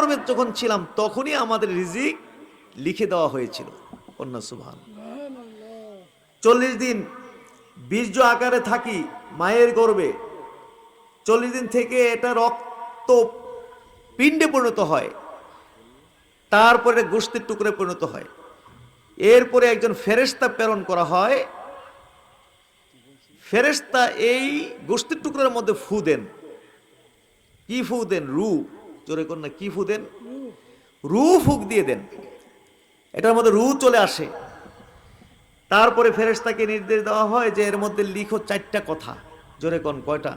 গর্ভে যখন ছিলাম, তখনই আমাদের রিজিক লিখে দেওয়া হয়েছিল। অন্য সুভান চল্লিশ দিন বীর্য আকারে থাকি মায়ের গর্বে। চল্লিশ দিন থেকে এটা রক্ত পিণ্ডে পরিণত হয়। তারপরে গোষ্ঠীর টুকরে পরিণত হয়। এরপরে একজন ফেরেস্তা প্রেরণ করা হয়। ফেরেস্তা এই গোষ্ঠীর টুকরার মধ্যে ফু দেন। কি ফু দেন? রু কর না, কি ফু দেন? রু ফুক দিয়ে দেন। এটার মধ্যে রু চলে আসে। তারপরে ফেরেশতাকে নির্দেশ দেওয়া হয় যে এর মধ্যে লিখো চারটা কথা। জোরে কোন, কয়টা?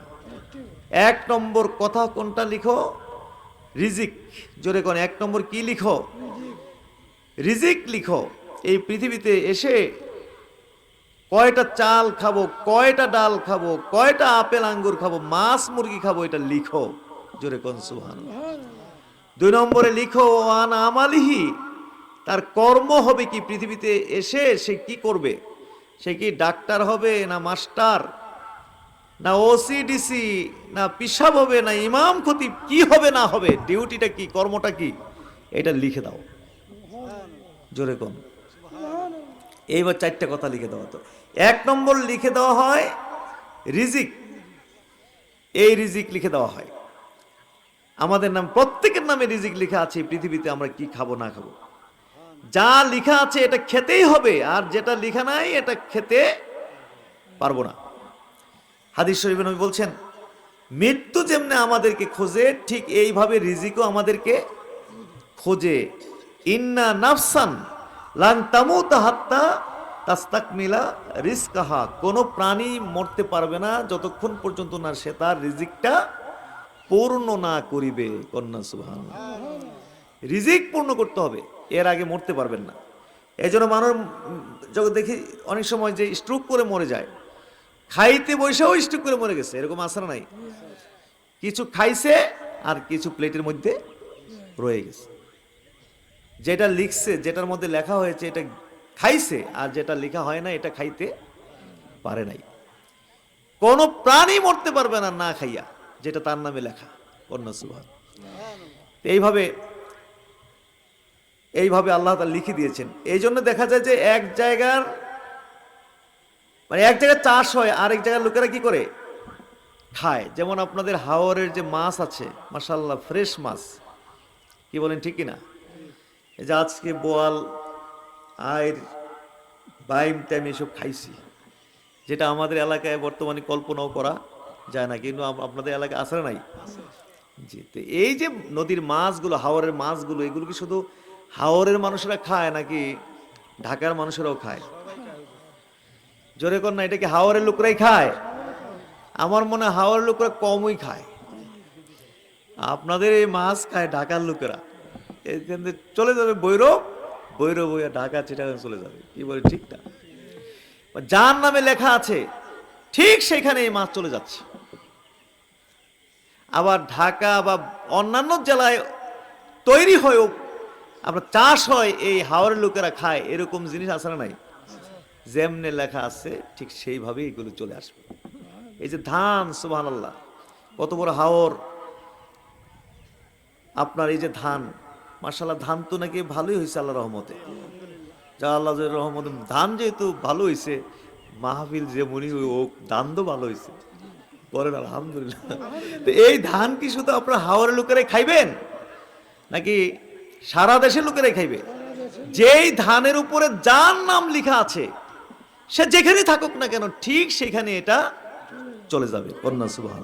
এক নম্বর কথা কোনটা লিখো? রিজিক। জোরে কোন, এক নম্বর কি লিখো? রিজিক লিখো। এই পৃথিবীতে এসে কয়টা চাল খাব, কয়টা ডাল খাব, কয়টা আপেল আঙ্গুর খাব, মাছ মুরগি খাব, এটা লিখো। জোরে কোন সুহান দুই নম্বরে লিখো, আন আমালিহি তার কর্ম হবে কি পৃথিবীতে এসে সে কি করবে? সে কি ডাক্তার হবে না মাস্টার? না ওসিডিসি না পিসাব হবে না ইমাম খতিব? কি হবে না হবে? ডিউটিটা কি, কর্মটা কি? এটা লিখে দাও। জোরে কোন? এইবার চারটা কথা লিখে দেওয়া তো। এক নম্বর লিখে দেওয়া হয় রিজিক। এই রিজিক লিখে দেওয়া হয়। আমাদের নাম, প্রত্যেকের নামে রিজিক লেখা আছে পৃথিবীতে, আমরা কি খাব, না খাব। যা লেখা আছে, এটা খেতেই হবে, আর যেটা লেখা নাই, এটা খেতে পারব না। হাদিস শরীফে নবী বলছেন, মৃত্যু যেমনি আমাদেরকে খোঁজে, ঠিক এইভাবে রিজিকও আমাদেরকে খোঁজে। ইন্না নাফসান লাং তামুত হাত্তা তাস্তাকমিলা রিস্কাহা কোনো প্রাণী মরতে পারবে না, যতক্ষণ পর্যন্ত না সে তার রিজিকটা পূর্ণ না করিবে কন্যা সুবহান রিজিক পূর্ণ করতে হবে, এর আগে মরতে পারবেন না। এই জন্য মানুষ যখন দেখি অনেক সময় যে স্ট্রোক করে মরে যায়, খাইতে বসেও স্ট্রোক করে মরে গেছে, এরকম আসার নাই? কিছু খাইছে আর কিছু প্লেটের মধ্যে রয়ে গেছে। যেটা লিখছে, যেটার মধ্যে লেখা হয়েছে, এটা খাইছে আর যেটা লেখা হয় না, এটা খাইতে পারে নাই। কোনো প্রাণী মরতে পারবে না না খাইয়া। যেটা তার নামে লেখা কন্যা সুভান এইভাবে এইভাবে আল্লাহ তাআলা লিখে দিয়েছেন। এই জন্য দেখা যায় যে এক জায়গার মানে এক জায়গায় চাষ হয় আরেক জায়গার লোকেরা কি করে? খায়। যেমন আপনাদের হাওরের যে মাছ আছে মাসাল্লাহ ফ্রেশ মাছ। কি বলেন ঠিক না এই যে আজকে বোয়াল আয়ের বাইম টাইম এসব খাইছি। যেটা আমাদের এলাকায় বর্তমানে কল্পনাও করা যায় না, কিন্তু আপনাদের এলাকায় আসে নাই? জি, তো এই যে নদীর মাছগুলো, হাওরের মাছগুলো, এগুলো কি শুধু হাওরের মানুষেরা খায় নাকি ঢাকার মানুষেরাও খায়? জোরে কর না, এটা কি হাওরের লোকরাই খায়? আমার মনে হয় হাওরের লোকরা কমই খায়। আপনাদের এই মাছ খায় ঢাকার লোকেরা। এখান চলে যাবে বৈরব বৈরব হইয়া ঢাকা চিটাগাং চলে যাবে। কি বলে ঠিকটা? যার নামে লেখা আছে, ঠিক সেখানে এই মাছ চলে যাচ্ছে। আবার ঢাকা বা অন্যান্য জেলায় তৈরি হয়েও আপনার চাষ হয়, এই হাওড়ের লোকেরা খায়, এরকম জিনিস আছে না নাই? যেমনে লেখা আছে, ঠিক সেইভাবে এগুলো চলে আসবে। এই যে ধান সুবহান আল্লাহ কত বড় হাওর। আপনার এই যে ধান মার্শাল্লাহ ধান তো নাকি ভালোই হয়েছে আল্লাহ রহমতে। যা আল্লাহ রহমতে, ধান যেহেতু ভালো হয়েছে, মাহফিল যে মনি ও ধান তো ভালো হয়েছে। বলেন আলহামদুলিল্লাহ। তো এই ধান কি শুধু আপনার হাওড়ের লোকেরাই খাইবেন? নাকি সারা দেশের লোকেরাই খাইবে? যেই ধানের উপরে যার নাম লেখা আছে, সে যেখানে থাকুক না কেন, ঠিক সেখানে এটা চলে যাবে। কন্যা সুবহান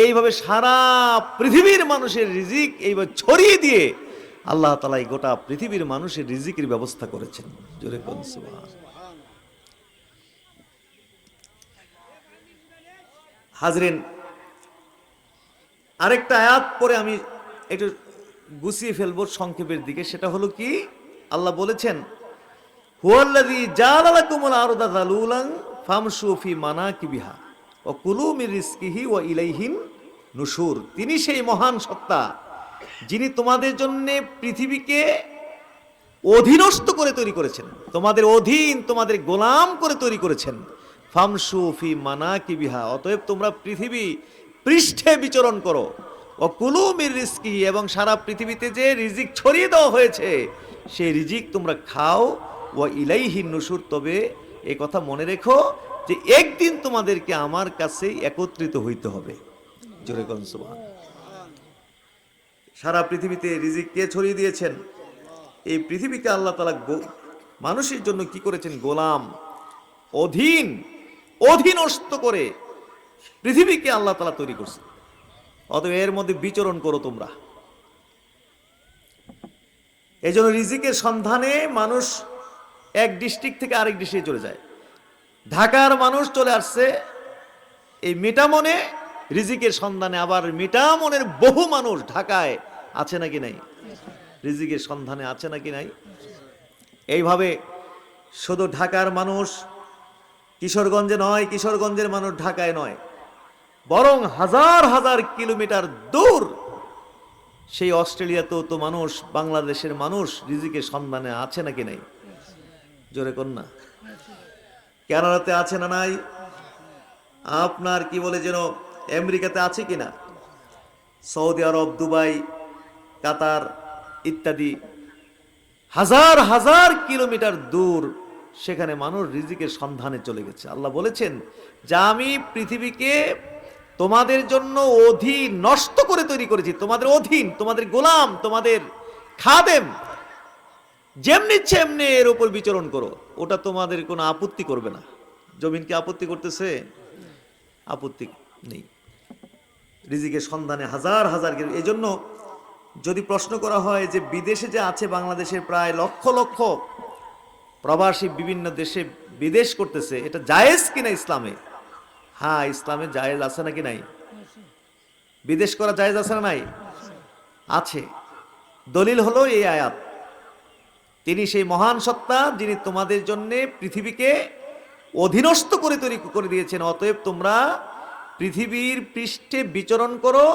এইভাবে সারা পৃথিবীর মানুষের রিজিক এইভাবে ছড়িয়ে দিয়ে আল্লাহ তালা এই গোটা পৃথিবীর মানুষের রিজিকের ব্যবস্থা করেছেন। জোরে কোন হাজরিন, আরেকটা আয়াত পরে আমি একটু গুছিয়ে ফেলব সংক্ষেপের দিকে। সেটা হলো কি? আল্লাহ বলেছেন মানাকিবিহা কুলু তিনি সেই মহান সত্তা, যিনি তোমাদের জন্য পৃথিবীকে অধীনস্থ করে তৈরি করেছেন, তোমাদের অধীন, তোমাদের গোলাম করে তৈরি করেছেন। ফামসু ফি মানাকিবিহা, অতএব তোমরা পৃথিবী পৃষ্ঠে বিচরণ করো। ও কুলুমির রিস্কি, এবং সারা পৃথিবীতে যে রিজিক ছড়িয়ে দেওয়া হয়েছে, সেই রিজিক তোমরা খাও। ও ইলাইহিন নুসুর, তবে এ কথা মনে রেখো যে একদিন তোমাদেরকে আমার কাছে একত্রিত হইতে হবে। জোরে কোন সুবহান। সারা পৃথিবীতে রিজিক কে ছড়িয়ে দিয়েছেন? এই পৃথিবীকে আল্লাহ তালা মানুষের জন্য কি করেছেন? গোলাম, অধীন অধীনস্থ করে পৃথিবীকে আল্লাহ তালা তৈরি করছে। অতএব এর মধ্যে বিচরণ করো তোমরা। এই জন্য রিজিকের সন্ধানে মানুষ এক ডিস্ট্রিক্ট থেকে আরেক ডিস্ট্রিক্টে চলে যায়। ঢাকার মানুষ চলে আসছে এই মিটামনে, রিজিকের সন্ধানে আবার মিটামনের বহু মানুষ ঢাকায় আছে নাকি নাই? রিজিকের সন্ধানে আছে নাকি নাই? এইভাবে শুধু ঢাকার মানুষ কিশোরগঞ্জে নয়, কিশোরগঞ্জের মানুষ ঢাকায় নয়। বরং হাজার হাজার কিলোমিটার দূর সেই অস্ট্রেলিয়াতেও তো মানুষ, বাংলাদেশের মানুষ রিজিকের সন্ধানে আছে নাকি নাই? জোরে কন্যা কানাডাতে আছে না নাই? আপনার কি বলে যেন আমেরিকাতে আছে কিনা সৌদি আরব, দুবাই, কাতার ইত্যাদি। হাজার হাজার কিলোমিটার দূর সেখানে মানুষ রিজিকের সন্ধানে চলে গেছে। আল্লাহ বলেছেন, যা আমি পৃথিবীকে তোমাদের জন্য অধীন, নষ্ট করে তৈরি করেছি, তোমাদের অধীন, তোমাদের গোলাম, তোমাদের খাদেম, যেমনি ইচ্ছে এমনি এর উপর বিচরণ করো, ওটা তোমাদের কোনো আপত্তি করবে না। জমিনকে আপত্তি করতেছে? আপত্তি নেই। রিজিকের সন্ধানে হাজার হাজার এই জন্য যদি প্রশ্ন করা হয় যে বিদেশে যে আছে বাংলাদেশের প্রায় লক্ষ লক্ষ প্রবাসী বিভিন্ন দেশে বিদেশ করতেছে, এটা জায়েজ কিনা ইসলামে? হ্যাঁ ইসলামে জায়েজ আছে নাকি নাই? বিদেশ করা জায়েজ আছে না নাই? আছে। দলিল হলো এই আয়াত। তিনি সেই মহান সত্তা যিনি তোমাদের জন্য পৃথিবীকে অধীনস্থ করে তৈরি করে দিয়েছেন। অতএব তোমরা পৃথিবীর পৃষ্ঠে বিচরণ করো,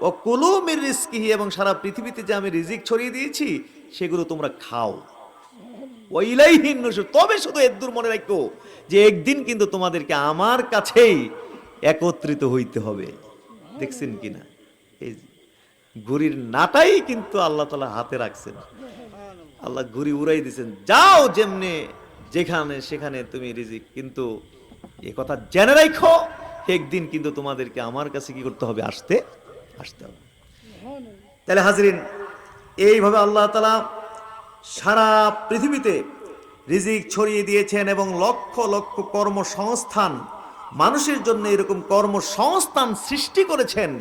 ও কুলুমির রিস্কিহি, এবং সারা পৃথিবীতে যে আমি রিজিক ছড়িয়ে দিয়েছি, সেগুলো তোমরা খাও। তবে শুধু এদ্দুর মনে রাখো যে একদিন কিন্তু তোমাদেরকে আমার কাছেই একত্রিত হইতে হবে। দেখছেন কিনা? এই ঘুড়ির নাটাই কিন্তু আল্লাহ তালা হাতে রাখছেন। আল্লাহ ঘুড়ি উড়াই দিছেন। যাও যেমনে যেখানে সেখানে তুমি রিজিক। কিন্তু এ কথা জেনে রাখো, একদিন কিন্তু তোমাদেরকে আমার কাছে কি করতে হবে? আসতে আসতে হবে। তাহলে হাজরিন, এইভাবে আল্লাহ তালা সারা পৃথিবীতে রিজিক ছড়িয়ে দিয়েছেন এবং লক্ষ লক্ষ কর্মসংস্থান মানুষের জন্য এরকম কর্মসংস্থান সৃষ্টি করেছেন।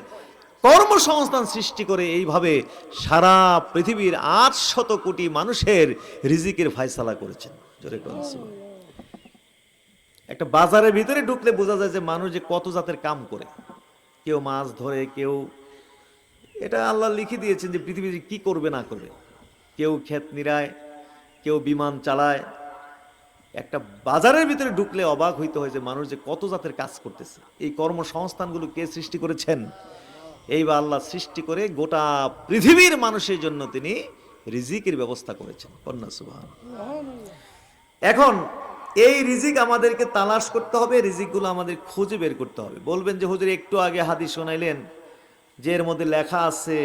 কর্মসংস্থান সৃষ্টি করে এইভাবে সারা পৃথিবীর আট কোটি মানুষের রিজিকের ফায়সালা করেছেন। একটা বাজারের ভিতরে ঢুকলে বোঝা যায় যে মানুষ যে কত জাতের কাম করে। কেউ মাছ ধরে, কেউ এটা আল্লাহ লিখে দিয়েছেন যে পৃথিবীতে কি করবে, না করবে। কেউ ক্ষেত নিরায়, কেউ বিমান চালায়। একটা বাজারের ভিতরে ঢুকলে অবাক হইতে হয় যে মানুষ যে কত জাতের কাজ করতেছে। এই কর্মসংস্থানগুলো কে সৃষ্টি করেছেন? এইবার আল্লাহ সৃষ্টি করে গোটা পৃথিবীর মানুষের জন্য তিনি রিজিকের ব্যবস্থা করেছেন। কন্যা সুবাহ এখন এই রিজিক আমাদেরকে তালাশ করতে হবে, রিজিকগুলো আমাদের খুঁজে বের করতে হবে। বলবেন যে, হুজুর, একটু আগে হাদিস শোনাইলেন যে এর মধ্যে লেখা আছে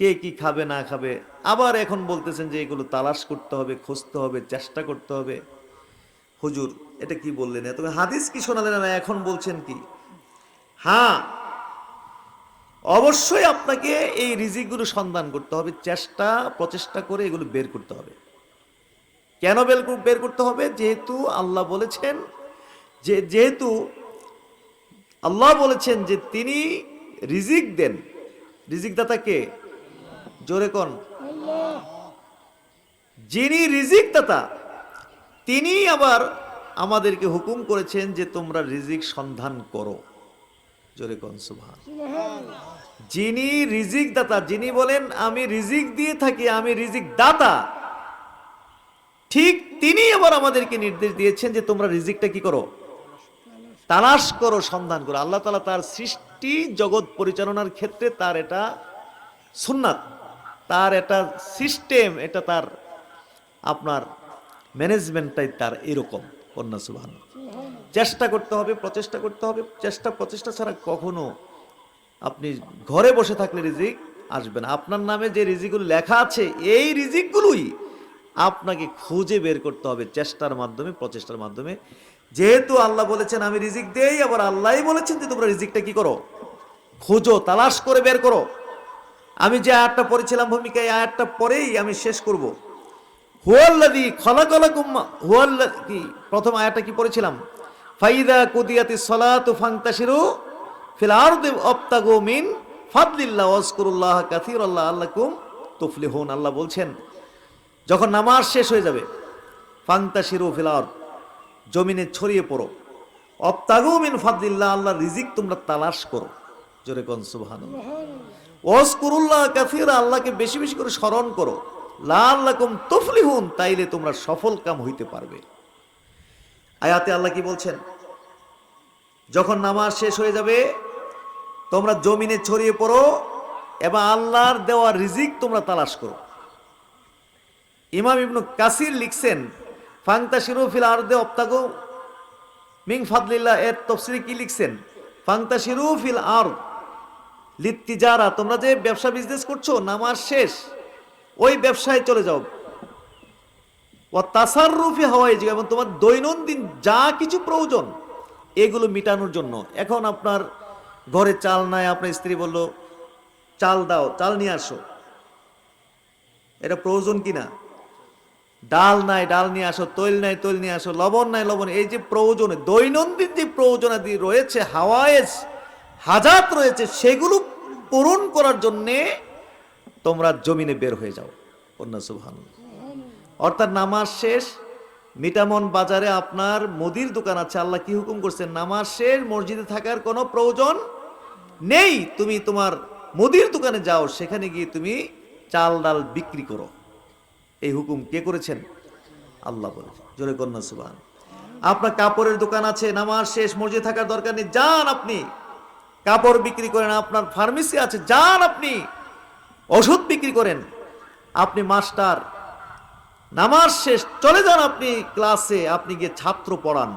কে কি খাবে, না খাবে। আবার এখন বলতেছেন যে এগুলো তালাশ করতে হবে, খুঁজতে হবে, চেষ্টা করতে হবে। হুজুর, এটা কি বললেন? তবে হাদিস কি শোনালেন না, এখন বলছেন কি? হ্যাঁ অবশ্যই আপনাকে এই রিজিকগুলো সন্ধান করতে হবে, চেষ্টা, প্রচেষ্টা করে এগুলো বের করতে হবে। কেন বের বের করতে হবে? যেহেতু আল্লাহ বলেছেন, যে, যেহেতু আল্লাহ বলেছেন যে তিনি রিজিক দেন। রিজিক দাতা কে? জোরে কন। যিনি রিজিক দাতা তিনি আবার আমাদেরকে হুকুম করেছেন যে তোমরা রিজিক সন্ধান করো। জোরে কন, সুবহান। যিনি রিজিক দাতা যিনি বলেন, আমি রিজিক দিয়ে থাকি, আমি রিজিক দাতা ঠিক তিনি আবার আমাদেরকে নির্দেশ দিয়েছেন যে তোমরা রিজিকটা কি করো? তালাশ করো, সন্ধান করো। আল্লাহ তালা তার সৃষ্টি জগৎ পরিচালনার ক্ষেত্রে তার এটা সুন্নাত। তার এটা সিস্টেম, এটা তার আপনার ম্যানেজমেন্টটাই তার এরকম কন্যা সুবাহান। চেষ্টা করতে হবে, প্রচেষ্টা করতে হবে, চেষ্টা, প্রচেষ্টা ছাড়া কখনো আপনি ঘরে বসে থাকলে রিজিক আসবে না। আপনার নামে যে রিজিকগুলো লেখা আছে, এই রিজিকগুলোই আপনাকে খুঁজে বের করতে হবে চেষ্টার মাধ্যমে, প্রচেষ্টার মাধ্যমে। যেহেতু আল্লাহ বলেছেন, আমি রিজিক দেই আবার আল্লাহই বলেছেন যে, তোমরা রিজিকটা কি করো? খোঁজো, তালাশ করে বের করো। আমি যে আয়াতটা পড়েছিলাম ভূমিকা, এই আয়াতটা পরেই আমি শেষ করব। হুয়াল্লাদি খলাকলাকুম হুয়াল্লা কি, প্রথম আয়াতটা কি পড়েছিলাম? ফাইদা কুদিয়াতি সলাতু ফান্তাশিরু ফিল আরদি আবতাগু মিন ফাদলিল্লাহ ওয়াজকুরুল্লাহ কাসীরাল্লাহ আল্লাকুম তুফলিহুন। আল্লাহ বলছেন, যখন নামাজ শেষ হয়ে যাবে, ফান্তাশিরু ফিল আরদ, জমিনে ছড়িয়ে পড়ো। অপ্তাগু মিন ফাদলিল্লাহ আল্লাহ রিজিক তোমরা তালাশ করো। জোরে কোন সুবহানাল্লাহ। ওয়াজকুরুল্লাহ কাসীরা, আল্লাহকে বেশি বেশি করে স্মরণ করো। লাআল্লাকুম তুফলিহুন, তাইলে তোমরা সফল কাম হইতে পারবে। আয়াতে আল্লাহ কি বলছেন? যখন নামাজ শেষ হয়ে যাবে, তোমরা জমিনে ছড়িয়ে পড়ো এবং আল্লাহর দেওয়া রিজিক তোমরা তালাশ করো। ইমাম ইবনু কাসির লিখছেন, ফাংতা শিরুফিল আরদে অপ্তাগো মিং ফাদলিল্লাহ, এর তফসিরে কি লিখছেন? ফাংতা শিরুফিল আর লিত্তিজারা তোমরা যে ব্যবসা বিজনেস করছ, নামাজ শেষ, ওই ব্যবসায় চলে যাও। ও তাসাররুফি হওয়াই যে এবং তোমার দৈনন্দিন যা কিছু প্রয়োজন, এগুলো মিটানোর জন্য। এখন আপনার ঘরে চাল নাই, আপনার স্ত্রী বলল, চাল দাও, চাল নিয়ে আসো। এটা প্রয়োজন কিনা ডাল নাই, ডাল নিয়ে আসো, তৈল নাই, তৈল নিয়ে আসো, লবণ নাই, লবণ এই যে প্রয়োজন, দৈনন্দিন যে প্রয়োজনাদি রয়েছে হাওয়ায়েজ হাজাত রয়েছে, সেগুলো পূরণ করার জন্যে তোমরা জমিনে বের হয়ে যাও। সুবহান অর্থাৎ নামাজ শেষ, মিটামন বাজারে আপনার মুদির দোকান আছে, আল্লাহ কি হুকুম করছেন? নামাজ শেষ, মসজিদে থাকার কোনো প্রয়োজন নেই। তুমি তোমার মুদির দোকানে যাও, সেখানে গিয়ে তুমি চাল ডাল বিক্রি করো। এই হুকুম কে করেছেন? আল্লাহ বলেছেন। জোরে কন্যা সুবান আপনার কাপড়ের দোকান আছে, নামাজ শেষ, মসজিদে থাকার দরকার নেই। যান আপনি। কাপড় বিক্রি করেন, আপনার ফার্মেসি আছে, যান আপনি। ওষুধ বিক্রি করেন। আপনি মাস্টার, নামাজ শেষ, চলে যান আপনি ক্লাসে, আপনি গিয়ে ছাত্র পড়ান।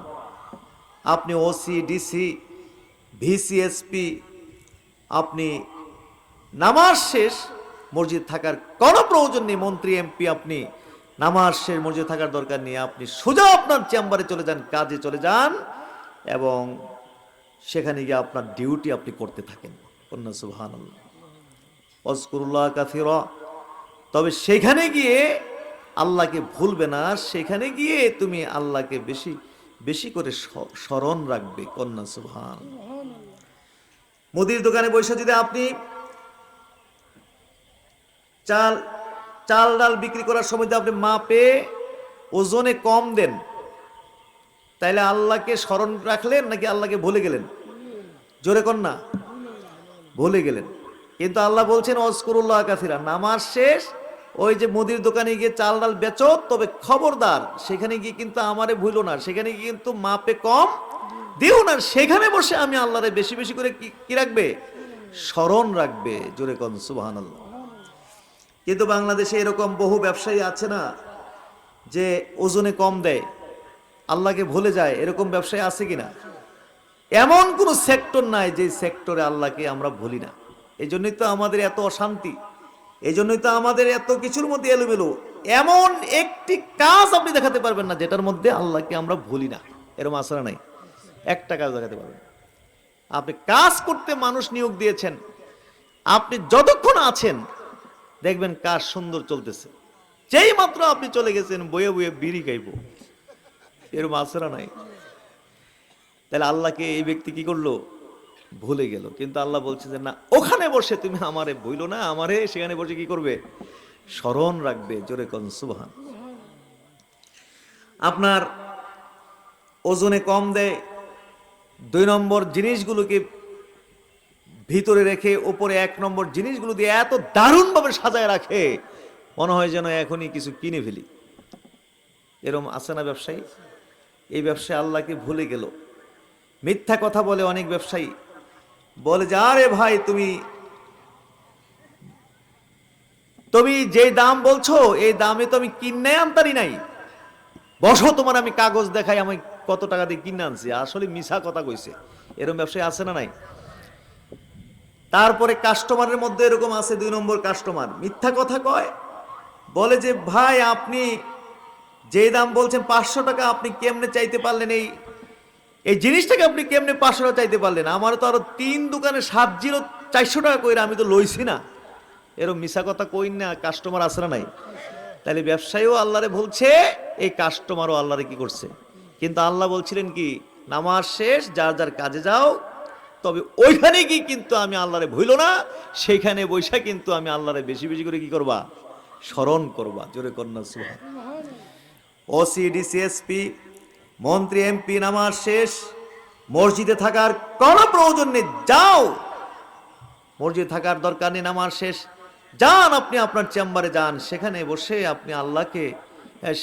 আপনি ওসি ডিসি ভিসিএসপি আপনি নামাজ শেষ, মসজিদ থাকার কোনো প্রয়োজন নেই, মন্ত্রী এমপি আপনি নামাজ শেষ, মসজিদ থাকার দরকার নেই, আপনি সোজা আপনার চেম্বারে চলে যান, কাজে চলে যান, এবং সেখানে গিয়ে আপনার ডিউটি আপনি করতে থাকেন। কন্যা কাথিরা তবে সেখানে গিয়ে আল্লাহকে ভুলবে না, সেখানে গিয়ে তুমি আল্লাহকে বেশি বেশি করে স্মরণ রাখবে। কন্যা সুবহান মুদির দোকানে বসে যদি আপনি চাল চাল ডাল বিক্রি করার সময় যদি আপনি মাপে ওজনে কম দেন তাইলে আল্লাহকে স্মরণ রাখলেন নাকি আল্লাহকে ভুলে গেলেন? জোরে না? ভুলে গেলেন। কিন্তু আল্লাহ বলছেন অস্করুল্লাহ কাসিরা, নামাজ শেষ, ওই যে মুদির দোকানে গিয়ে চাল ডাল বেচো, তবে খবরদার, সেখানে গিয়ে কিন্তু আমারে ভুলো না, সেখানে গিয়ে কিন্তু মাপে কম দিও না, সেখানে বসে আমি আল্লাহরে বেশি বেশি করে কি কি রাখবে? স্মরণ রাখবে। জোরে কন সুবাহান কিন্তু বাংলাদেশে এরকম বহু ব্যবসায়ী আছে না, যে ওজনে কম দেয়। আল্লাহকে ভুলে যায়, এরকম ব্যবসায় আছে কিনা? এমন কোন সেক্টর নাই যে সেক্টরে আল্লাহকে আমরা ভুলি না। এই জন্যই তো আমাদের এত অশান্তি। এই জন্যই তো আমাদের এত কিছুর মধ্যে এলোমেলো। এমন একটি কাজ আপনি দেখাতে পারবেন না, যেটার মধ্যে আল্লাহকে আমরা ভুলি না। এরকম আসরা নাই? একটা কাজ দেখাতে পারবেন। আপনি কাজ করতে মানুষ নিয়োগ দিয়েছেন। আপনি যতক্ষণ আছেন, দেখবেন কাজ সুন্দর চলতেছে। যেই মাত্র আপনি চলে গেছেন, বয়ে বয়ে বিড়ি খাইব। এরকম আসরা নাই। তাহলে আল্লাহকে এই ব্যক্তি কি করল? ভুলে গেল। কিন্তু আল্লাহ বলছে যে, না, ওখানে বসে তুমি আমারে বইলো না, আমারে সেখানে বসে কি করবে? স্মরণ রাখবে, জোরে কন, সুবহান। আপনার ওজনে কম দেয়, দুই নম্বর জিনিসগুলোকে ভিতরে রেখে ওপরে এক নম্বর জিনিসগুলো দিয়ে এত দারুণভাবে সাজায় রাখে, মনে হয় যেন এখনই কিছু কিনে ফেলি। এরম আছে না ব্যবসায়ী? এই ব্যবসায় আল্লাহকে ভুলে গেল। মিথ্যা কথা বলে অনেক ব্যবসায়ী বলে যে, আরে ভাই, তুমি তুমি যে দাম বলছো, এই দামে তো আমি কিনে আনতারি নাই। বসো তোমার, আমি কাগজ দেখাই, আমি কত টাকা দিয়ে কিনে আনছি। আসলে মিছা কথা কইছে। এরকম ব্যবসায়ী আছে না নাই? তারপরে কাস্টমারের মধ্যে এরকম আছে, দুই নম্বর কাস্টমার। মিথ্যা কথা কয়। বলে যে, ভাই, আপনি যে দাম বলছেন পাঁচশো টাকা, আপনি কেমনে চাইতে পারলেন এই এই জিনিসটাকে আপনি কেমনে পাঁচশো টাকা চাইতে পারলেন? আমার তো আরও তিন দোকানে সাত জিরো চারশো টাকা কইরা আমি তো লইছি না। এরকম মিশা কথা কই না কাস্টমার আসে নাই। তাহলে ব্যবসায়ীও আল্লাহরে বলছে, এই কাস্টমারও আল্লাহরে কি করছে? কিন্তু আল্লাহ বলছিলেন কি, নামাজ শেষ, যার যার কাজে যাও। তবে ওইখানে কি কিন্তু আমি আল্লাহরে ভইল না, সেইখানে বৈশা কিন্তু আমি আল্লাহরে বেশি বেশি করে কি করবা? স্মরণ করবা, জোরে কন্যা সুহা ওসি ডিসিএসপি মন্ত্রী এমপি নামাজ শেষ মসজিদে থাকার কোনো প্রয়োজন নেই যাও। মসজিদে থাকার দরকার নেই নামাজ শেষ। যান আপনি আপনার চেম্বারে যান সেখানে বসে আপনি আল্লাহকে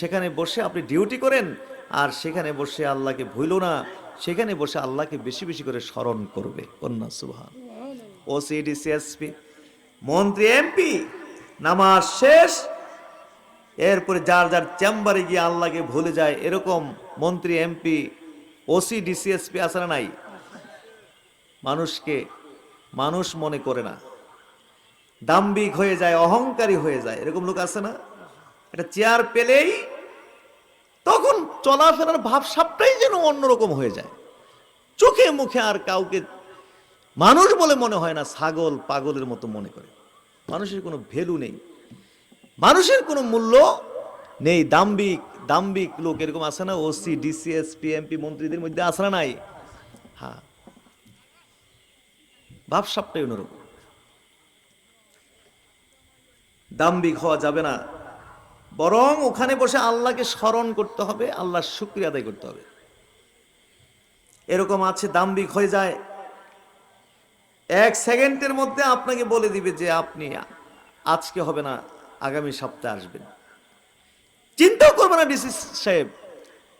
সেখানে বসে আপনি ডিউটি করেন আর সেখানে বসে আল্লাহকে ভুলো না সেখানে বসে আল্লাহকে বেশি বেশি করে স্মরণ করবে। কন্যা সুবহান। ওসিডি সিএসপি মন্ত্রী এমপি নামাজ শেষ এরপরে যার যার চেম্বারে গিয়ে আল্লাহকে ভুলে যায়, এরকম মন্ত্রী, এমপি, ওসি ডিসিএসপি না নাই? মানুষকে মানুষ মনে করে না। দাম্বিক হয়ে যায়, অহংকারী হয়ে যায়, এরকম লোক আছে না? একটা চেয়ার পেলেই তখন চলাফেরার ভাবসাবটাই যেন অন্যরকম হয়ে যায়। চোখে মুখে আর কাউকে মানুষ বলে মনে হয় না, ছাগল পাগলের মতো মনে করে। মানুষের কোনো ভ্যালু নেই। মানুষের কোনো মূল্য নেই। দাম্বিক দাম্বিক লোক এরকম আছে না? ওসি ডিসিএস পিএমপি মন্ত্রীদের মধ্যে আছে না নাই? হ্যাঁ। ভাবসাবটাই অন্যরকম। দাম্বিক হওয়া যাবে না। বরং ওখানে বসে আল্লাহকে স্মরণ করতে হবে, আল্লাহর শুক্রিয়া আদায় করতে হবে। এরকম আছে দাম্বিক হয়ে যায়। এক সেকেন্ডের মধ্যে আপনাকে বলে দিবে যে আপনি আজকে হবে না। আগামী সপ্তাহে আসবেন। চিন্তাও করবে না ডিসি সাহেব।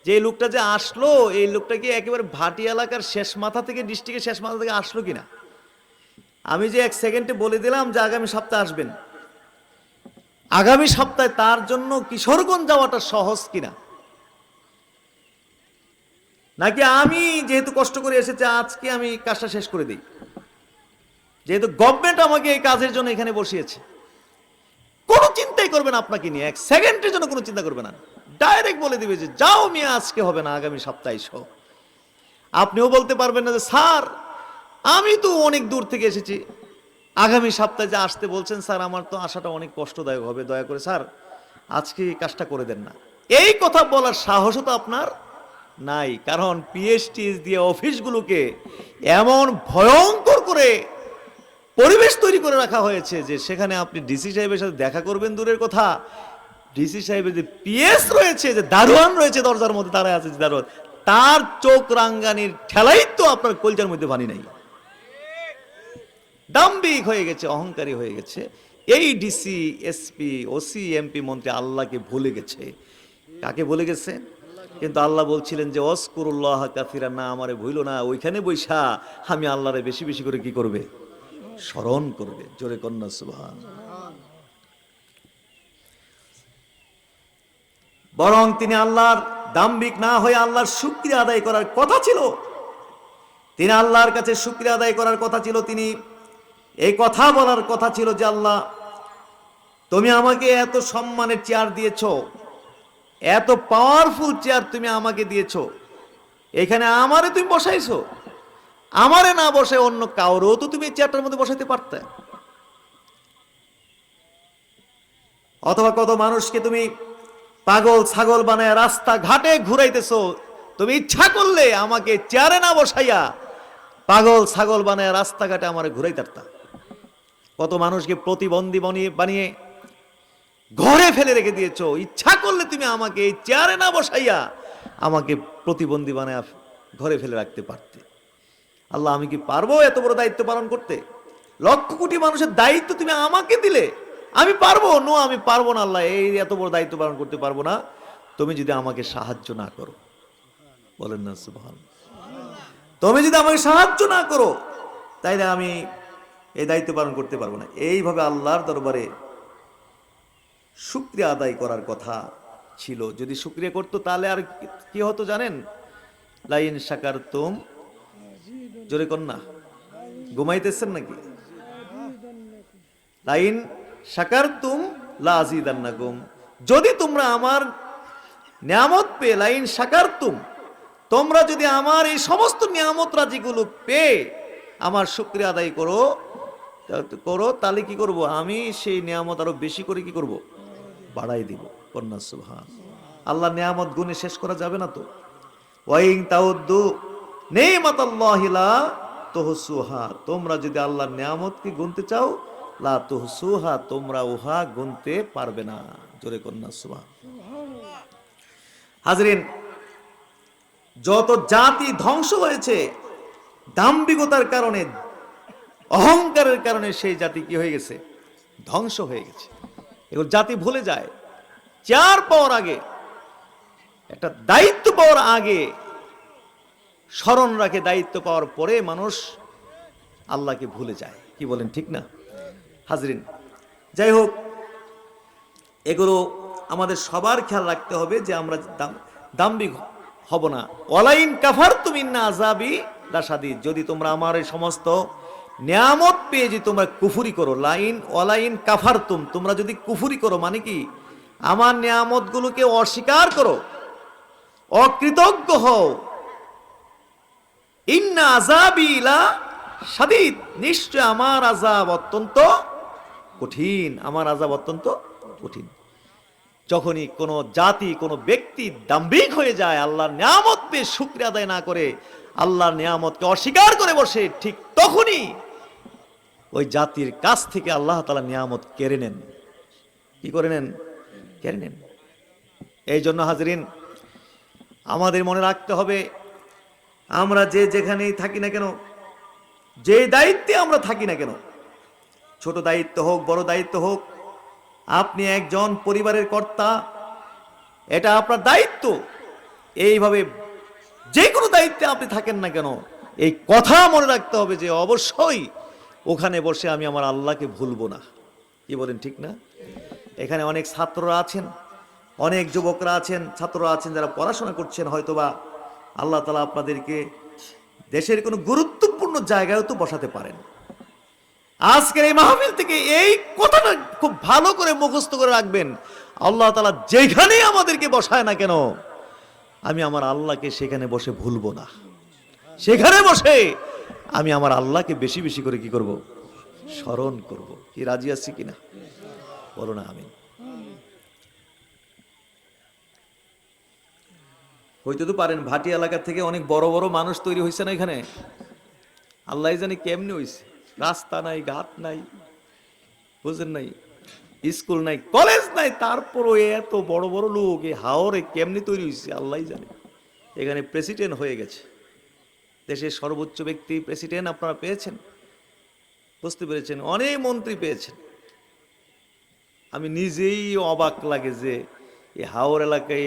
যে লোকটা যে আসলো, এই লোকটা কি একেবারে ভাটি এলাকার শেষ মাথা থেকে, ডিস্ট্রিক্টের শেষ মাথা থেকে আসলো কিনা? আমি যে এক সেকেন্ডে বলে দিলাম যে আগামী সপ্তাহে আসবেন। আগামী সপ্তাহে তার জন্য কিশোরগঞ্জ যাওয়াটা সহজ কিনা? নাকি আমি যেহেতু কষ্ট করে এসেছি, আজকে আমি কাজটা শেষ করে দিই। যেহেতু গভর্নমেন্ট আমাকে এই কাজের জন্য এখানে বসিয়েছে। কোনো চিন্তাই করবে না আপনাকে নিয়ে। এক সেকেন্ডের জন্য কোনো চিন্তা করবে না। ডাইরেক্ট বলে দিবে যে, যাও মিয়া, আজকে হবে না, আগামী সপ্তাহে এসো। আপনিও বলতে পারবেন না যে, স্যার, আমি তো অনেক দূর থেকে এসেছি। আগামী সপ্তাহে যে আসতে বলছেন, স্যার, আমার তো আসাটা অনেক কষ্টদায়ক হবে। দয়া করে, স্যার, আজকে এই কাজটা করে দেন না। এই কথা বলার সাহসও তো আপনার নাই, কারণ পিএইচটি দিয়ে অফিসগুলোকে এমন ভয়ঙ্কর করে পরিবেশ তৈরি করে রাখা হয়েছে যে সেখানে আপনি ডিসি সাহেবের সাথে দেখা করবেন দূরের কথা। ডিসি সাহেবের যে পিএস রয়েছে, যে দারোয়ান রয়েছে দরজার মধ্যে দাঁড়ায় আছে দারোয়ান। তার চোখ রাঙ্গানির ঠেলাই তো আপনার কলজার মধ্যে পানি নাই। দাম্বিক হয়ে গেছে, অহংকারী হয়ে গেছে। এই ডিসি, এসপি, ওসি, এমপি মন্ত্রী আল্লাহকে ভুলে গেছে। কাকে ভুলে গেছে? কিন্তু আল্লাহ বলছিলেন যে অস্করুল্লাহ কাফিরা না আমারে ভুইল না, ওইখানে বৈশা, আমি আল্লাহরে বেশি বেশি করে কি করবে? স্মরণ করবে। জোরে কন্যা, সুবহান। বরং তিনি আল্লাহর দাম্বিক না হয়ে আল্লাহর শুক্রিয়া আদায় করার কথা ছিল। তিনি আল্লাহর কাছে শুক্রিয়া আদায় করার কথা ছিল। তিনি এই কথা বলার কথা ছিল যে, আল্লাহ, তুমি আমাকে এত সম্মানের চেয়ার দিয়েছ, এত পাওয়ারফুল চেয়ার তুমি আমাকে দিয়েছ। এখানে আমারে তুমি বসাইছো। আমারে না বসে অন্য কাউরেও তো তুমি চেয়ারটার মধ্যে বসাইতে পারতে। অথবা কত মানুষকে তুমি পাগল ছাগল বানায় রাস্তা ঘাটে ঘুরাইতেছো, তুমি ইচ্ছা করলে আমাকে চেয়ারে না বসাইয়া পাগল ছাগল বানায় রাস্তাঘাটে আমার ঘুরাই তারতা কত মানুষকে প্রতিবন্ধী বানিয়ে বানিয়ে ঘরে ফেলে রেখে দিয়েছ, ইচ্ছা করলে তুমি আমাকে চেয়ারে না বসাইয়া আমাকে প্রতিবন্ধী বানায় ঘরে ফেলে রাখতে পারতে। আল্লাহ, আমি কি পারব এত বড় দায়িত্ব পালন করতে? লক্ষ কোটি মানুষের দায়িত্ব তুমি আমাকে দিলে। আমি পারব? নো, আমি পারব না আল্লাহ, এই এত বড় দায়িত্ব পালন করতে পারব না। তুমি যদি আমাকে সাহায্য না করো, বলেন না সুবহান তুমি যদি আমাকে সাহায্য না করো, তাইলে আমি এই দায়িত্ব পালন করতে পারব না। এইভাবে আল্লাহর দরবারে শুক্রিয়া আদায় করার কথা ছিল। যদি শুক্রিয়া করতো, তাহলে আর কি- কি হতো জানেন? লাইন সাকার তুম জোরে না। ঘুমাইতেছেন নাকি? লাইন সাকার তুম লাজিদান্নাকুম যদি তোমরা আমার নিয়ামত পেয়ে, লাইন সাকার তুম তোমরা যদি আমার এই সমস্ত নিয়ামত রাজিগুলো পেয়ে আমার শুক্রিয়া আদায় করো করো, তাহলে কি করব? আমি সেই নিয়ামত আরও বেশি করে কি করব? বাড়াই দিব। কন্যা আল্লাহ নিয়ামত গুণে শেষ করা যাবে না তো? ওয়াইং তাউদ্দু তোমরা যদি আল্লাহর নিয়ামতকে গুনতে চাও, লা তহসুহা, তোমরা উহা গুনতে পারবে না। জোরে কন্যা সুবহান। হাজরিন, যত জাতি ধ্বংস হয়েছে, দাম্ভিকতার কারণে, অহংকারের কারণে সেই জাতি কি হয়ে গেছে? ধ্বংস হয়ে গেছে। এগুলো জাতি ভুলে যায়। চার পাওয়ার আগে, একটা দায়িত্ব পাওয়ার আগে স্মরণ রাখে দায়িত্ব পাওয়ার পরে মানুষ আল্লাহকে ভুলে যায়। কি বলেন, ঠিক না? হাজরিন, যাই হোক, এগুলো আমাদের সবার খেয়াল রাখতে হবে যে আমরা দাম- দাম্ভিক হব না। অলাইন কাফার তুমি না আজাবি দাসাদি যদি তোমরা আমার এই সমস্ত নিয়ামত পেয়ে যে তোমরা কুফুরি করো, লাইন অলাইন কাফার তুম তোমরা যদি কুফুরি করো মানে কি? আমার নিয়ামতগুলোকে অস্বীকার করো, অকৃতজ্ঞ হও ইন্না আজাবিলা সাদিদ নিশ্চয় আমার আজাব অত্যন্ত কঠিন, আমার আজাব অত্যন্ত কঠিন। যখনই কোনো জাতি, কোনো ব্যক্তি দাম্ভিক হয়ে যায়, আল্লাহর নিয়ামত পেয়ে শুক্রিয়া আদায় না করে, আল্লাহর নিয়ামতকে অস্বীকার করে বসে, ঠিক তখনই ওই জাতির কাছ থেকে আল্লাহ তালা নিয়ামত কেড়ে নেন। কি করে নেন? কেড়ে নেন। এই জন্য হাজরিন, আমাদের মনে রাখতে হবে আমরা যে যেখানেই থাকি না কেন, যে দায়িত্বে আমরা থাকি না কেন, ছোট দায়িত্ব হোক, বড় দায়িত্ব হোক, আপনি একজন পরিবারের কর্তা, এটা আপনার দায়িত্ব। এইভাবে যে কোনো দায়িত্বে আপনি থাকেন না কেন, এই কথা মনে রাখতে হবে যে অবশ্যই ওখানে বসে আমি আমার আল্লাহকে ভুলবো না। কি বলেন, ঠিক না? এখানে অনেক ছাত্ররা আছেন, অনেক যুবকরা আছেন, ছাত্ররা আছেন যারা পড়াশোনা করছেন, হয়তোবা আল্লাহ তালা আপনাদেরকে দেশের কোনো গুরুত্বপূর্ণ জায়গায়ও তো বসাতে পারেন। আজকের এই মাহফিল থেকে এই কথাটা খুব ভালো করে মুখস্থ করে রাখবেন। আল্লাহ তালা যেখানে আমাদেরকে বসায় না কেন, আমি আমার আল্লাহকে সেখানে বসে ভুলবো না। সেখানে বসে আমি আমার আল্লাহকে বেশি বেশি করে কি করব? স্মরণ করব। কি রাজি আছি কিনা? বলো না আমি হইতে তো পারেন, ভাটি এলাকা থেকে অনেক বড় বড় মানুষ তৈরি হয়েছে না এখানে? আল্লাহ জানে কেমনি হয়েছে রাস্তা নাই, ঘাট নাই, বুঝেন নাই, স্কুল নাই, কলেজ নাই, তারপরও এত বড় বড় লোক এই হাওরে কেমনি তৈরি হয়েছে আল্লাহ জানে। এখানে প্রেসিডেন্ট হয়ে গেছে। দেশের সর্বোচ্চ ব্যক্তি প্রেসিডেন্ট আপনারা পেয়েছেন? বুঝতে পেরেছেন? অনেক মন্ত্রী পেয়েছেন। আমি নিজেই অবাক লাগে যে এই হাওর এলাকায়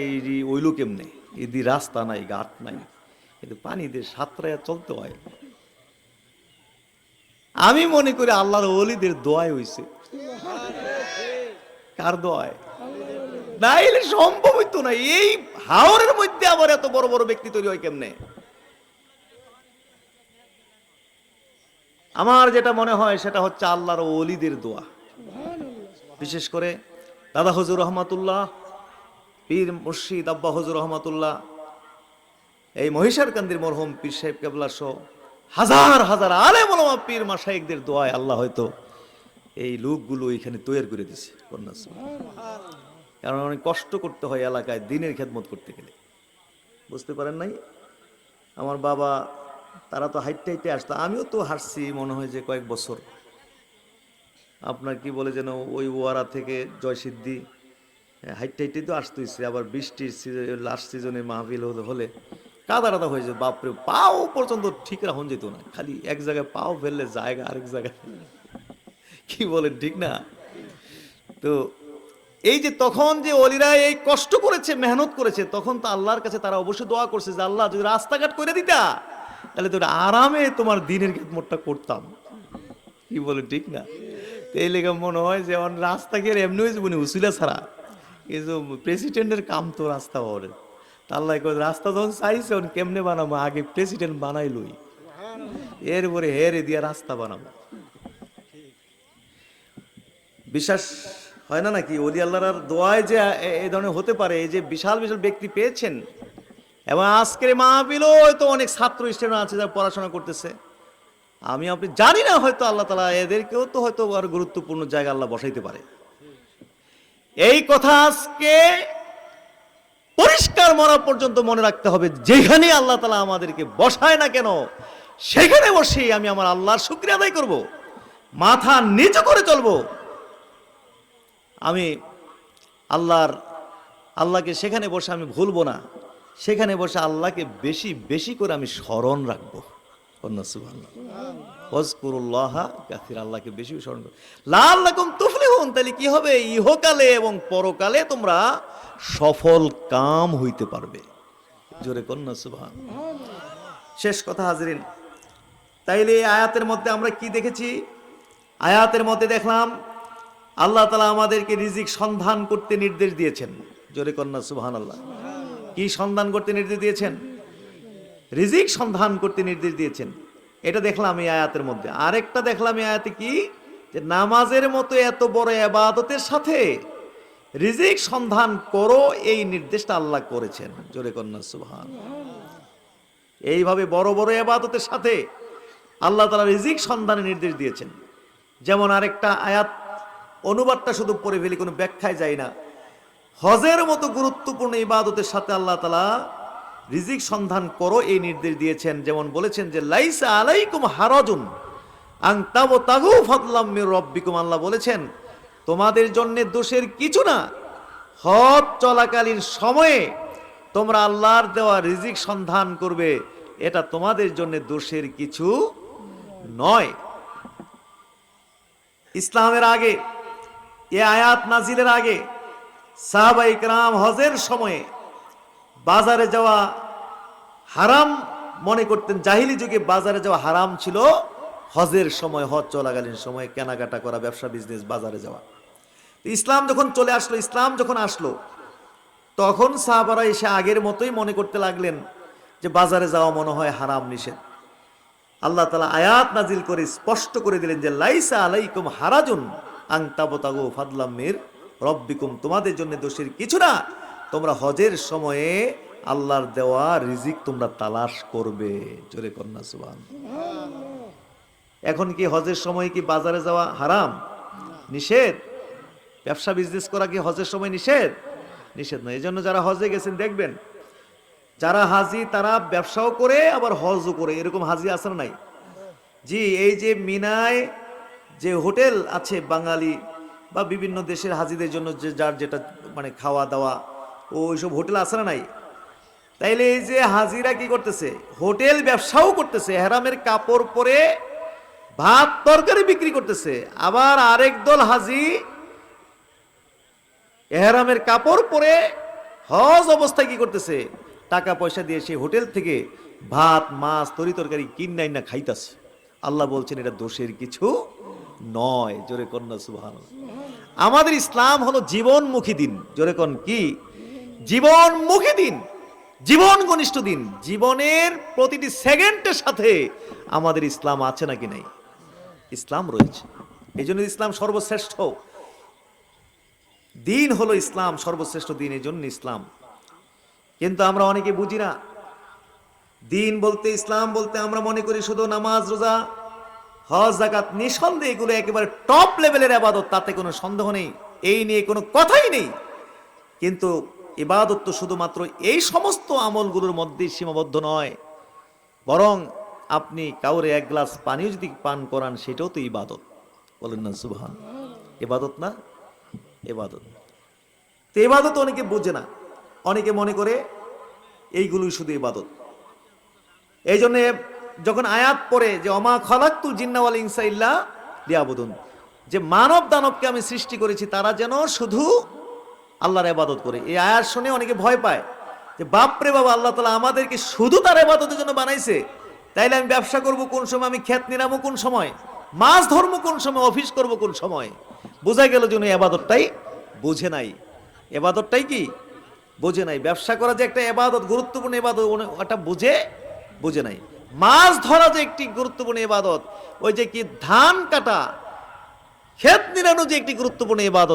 ওইলো কেমনে? এদি রাস্তা নাই, ঘাট নাই। কিন্তু পানি দিয়ে চলতে হয়। আমি মনে করি আল্লাহর ওলিদের দোয়াই হইছে। কার দোয়ায় না এলে সম্ভব হইতো না। এই হাওরের মধ্যে আবার এত বড় বড় ব্যক্তি তৈরি হয় কেমনে? আমার যেটা মনে হয়, সেটা হচ্ছে আল্লাহর ওলিদের দোয়া। বিশেষ করে দাদা হজুর রহমাতুল্লাহ পীর মুর্শিদ আব্বা হজুর রহমাতুল্লাহ, এই মহিষার কান্দির মরহম পীর সাহেব কেবলা সহ হাজার হাজার আলে মলমা পীর মাসাইকদের দোয়ায় আল্লাহ হয়তো এই লোকগুলো এখানে তৈরি করে দিছে কারণ অনেক কষ্ট করতে হয় এলাকায় দিনের খেদমত করতে গেলে। বুঝতে পারেন নাই? আমার বাবা, তারা তো হাইটে হাইটে আসতো, আমিও তো হাসছি মনে হয় যে কয়েক বছর। আপনার কি বলে যেন ওই ওয়ারা থেকে জয়সিদ্ধি হাইটে হাইটে তো আসতেছে, আবার বৃষ্টির লাস্ট সিজনে মাহফিল হলে- কাদা কাদা হয়ে যায়, বাপরে, পাও পর্যন্ত ঠিক রাখুন যেত না, খালি এক জায়গায় পাও ফেললে জায়গা আরেক জায়গায় কি বলেন, ঠিক না? তো এই যে তখন যে অলিরা এই কষ্ট করেছে, মেহনত করেছে, তখন তো আল্লাহর কাছে তারা অবশ্যই দোয়া করছে যে, আল্লাহ, যদি রাস্তাঘাট করে দিতা, তাহলে তো আরামে তোমার দিনের খেদমতটা করতাম। কি বলে ঠিক না? এই লেগে মনে হয় যে রাস্তা গিয়ে এমনি হয়েছে উসিলা ছাড়া? এই যে প্রেসিডেন্টের কাম তো রাস্তা হওয়ার তা আল্লাহ কয়, রাস্তা যখন চাইছে কেমনে বানাবো? আগে প্রেসিডেন্ট বানাই লই। এরপরে হেরে দিয়া রাস্তা বানাবো। বিশ্বাস হয় না নাকি? অলি আল্লাহর আর দোয়ায় যে এই ধরনের হতে পারে এই যে বিশাল বিশাল ব্যক্তি পেয়েছেন। এবং আজকের মাহবিলও হয়তো অনেক ছাত্র স্টুডেন্ট আছে যারা পড়াশোনা করতেছে। আমি আপনি জানি না হয়তো আল্লাহ তালা এদেরকেও তো হয়তো আর গুরুত্বপূর্ণ জায়গা আল্লাহ বসাইতে পারে। এই কথা আজকে পরিষ্কার মরা পর্যন্ত মনে রাখতে হবে যেখানে আল্লাহ তালা আমাদেরকে বসায় না কেন, সেখানে বসেই আমি আমার আল্লাহর শুক্রিয়া আদায় করব, মাথা নিচু করে চলবো। আমি আল্লাহর, আল্লাহকে সেখানে বসে আমি ভুলবো না, সেখানে বসে আল্লাহকে বেশি বেশি করে আমি স্মরণ রাখব। আল্লাহকে বেশি লাল তাহলে হবে? ইহকালে এবং পরকালে তোমরা সফল কাম হইতে পারবে। জোরে কন্যা শেষ কথা, হাজরিন। তাইলে আয়াতের মধ্যে আমরা কি দেখেছি? আয়াতের মধ্যে দেখলাম, আল্লাহ তালা আমাদেরকে রিজিক সন্ধান করতে নির্দেশ দিয়েছেন। জোরে কন্যা সুবহান আল্লাহ কি সন্ধান করতে নির্দেশ দিয়েছেন? রিজিক সন্ধান করতে নির্দেশ দিয়েছেন। এটা দেখলাম এই আয়াতের মধ্যে। আরেকটা দেখলাম এই আয়াতে কি? যে নামাজের মতো এত বড় এবাদতের সাথে রিজিক সন্ধান করো এই নির্দেশটা আল্লাহ করেছেন। জোরে কন্যা, সুবহান। এইভাবে বড় বড় এবাদতের সাথে আল্লাহ তালা রিজিক সন্ধানের নির্দেশ দিয়েছেন। যেমন আরেকটা আয়াত, অনুবাদটা শুধু পড়ে ফেলি, কোনো ব্যাখ্যায় যায় না। হজের মতো গুরুত্বপূর্ণ ইবাদতের সাথে আল্লাহ তালা রিজিক সন্ধান করো এই নির্দেশ দিয়েছেন। যেমন বলেছেন যে, লাইসা আলাইকুম হারাজুন আং তাবো তাগু ফদলাম রব্বিকুম। আল্লাহ বলেছেন, তোমাদের জন্য দোষের কিছু না। হজ চলাকালীন সময়ে তোমরা আল্লাহর দেওয়া রিজিক সন্ধান করবে, এটা তোমাদের জন্য দোষের কিছু নয়। ইসলামের আগে, এ আয়াত নাজিলের আগে সাহাবাই ইকরাম হজের সময়ে বাজারে যাওয়া হারাম মনে করতেন, জাহিলি যুগে বাজারে যাওয়া হারাম ছিল। হজের সময়, হজ চলাকালীন সময় কেনাকাটা করা, ব্যবসা বিজনেস বাজারে যাওয়া। ইসলাম যখন চলে আসলো, ইসলাম যখন আসলো, তখন সাহাবারা এসে আগের মতোই মনে করতে লাগলেন যে বাজারে যাওয়া মনে হয় হারাম, নিষেধ। আল্লাহ তালা আয়াত নাজিল করে স্পষ্ট করে দিলেন যে, লাইসা আলাইকুম হারাজুন আং তাবতাগু ফাদলাম মির, রব্বিকুম, তোমাদের জন্য দোষীর কিছু না। তোমরা হজের সময়ে আল্লাহর দেওয়া রিজিক তোমরা তালাশ করবে। জোরে কন্যা সুবান এখন কি হজের সময় কি বাজারে যাওয়া হারাম? নিষেধ? ব্যবসা বিজনেস করা কি হজের সময় নিষেধ? নিষেধ নয়। এই জন্য যারা হজে গেছেন, দেখবেন, যারা হাজি, তারা ব্যবসাও করে, আবার হজও করে। এরকম হাজি না নাই? জি, এই যে মিনায় যে হোটেল আছে বাঙালি বা বিভিন্ন দেশের হাজিদের জন্য যে যার যেটা মানে খাওয়া দাওয়া ওইসব হোটেল আছে না নাই? তাইলে এই যে হাজিরা কি করতেছে? হোটেল ব্যবসাও করতেছে হেরামের কাপড় পরে ভাত তরকারি বিক্রি করতেছে, আবার আরেক দল হাজি এহরামের কাপড় পরে হজ অবস্থায় কি করতেছে? টাকা পয়সা দিয়ে সেই হোটেল থেকে ভাত, মাছ, তরি তরকারি কিনাই না খাইতাছে। আল্লাহ বলছেন, এটা দোষের কিছু নয়। জোরে কন্যা সুভান আমাদের ইসলাম হলো জীবনমুখী দিন। জোরে কন কি? জীবনমুখী দিন, জীবন ঘনিষ্ঠ দিন, জীবনের প্রতিটি সেকেন্ডের সাথে আমাদের ইসলাম আছে নাকি নাই? ইসলাম রয়েছে। এই জন্য ইসলাম সর্বশ্রেষ্ঠ। দিন হলো ইসলাম, সর্বশ্রেষ্ঠ দিন এই জন্য ইসলাম। কিন্তু আমরা অনেকে বুঝি না। দিন বলতে, ইসলাম বলতে আমরা মনে করি শুধু নামাজ, রোজা, হজ জাকাত নিঃসন্দেহে এগুলো একেবারে টপ লেভেলের আবাদত, তাতে কোনো সন্দেহ নেই। এই নিয়ে কোনো কথাই নেই। কিন্তু ইবাদত তো শুধুমাত্র এই সমস্ত আমলগুলোর মধ্যেই সীমাবদ্ধ নয়। বরং আপনি কাউরে এক গ্লাস পানিও যদি পান করান, সেটাও তো ইবাদত। বলেন না, সুবহান। ইবাদত না? এবাদত তো এবাদত অনেকে বোঝে না। অনেকে মনে করে এইগুলোই শুধু ইবাদত। এই জন্যে যখন আয়াত পড়ে যে অমা খলাক্তুল জিন্নাওয়াল ইনসা ইল্লা লিয়াবুদুন যে মানব দানবকে আমি সৃষ্টি করেছি, তারা যেন শুধু আল্লাহর এবাদত করে। এই আয়াত শুনে অনেকে ভয় পায় যে, বাপরে বাবা, আল্লাহ তালা আমাদেরকে শুধু তার এবাদতের জন্য বানাইছে। তাইলে আমি ব্যবসা করব কোন সময়, আমি ক্ষেত নিরামো কোন সময়, মাছ ধর্ম কোন সময়, অফিস করব কোন সময়। বোঝা গেল যে উনি এবাদতটাই বোঝে নাই। এবাদতটাই কি? বোঝে নাই। ব্যবসা করা যে একটা এবাদত গুরুত্বপূর্ণ এবাদত ওটা বুঝে বুঝে নাই। মাছ ধরা যে একটি গুরুত্বপূর্ণ এবাদত ওই যে কি ধান কাটা, ক্ষেত নিরানো যে একটি গুরুত্বপূর্ণ ইবাদত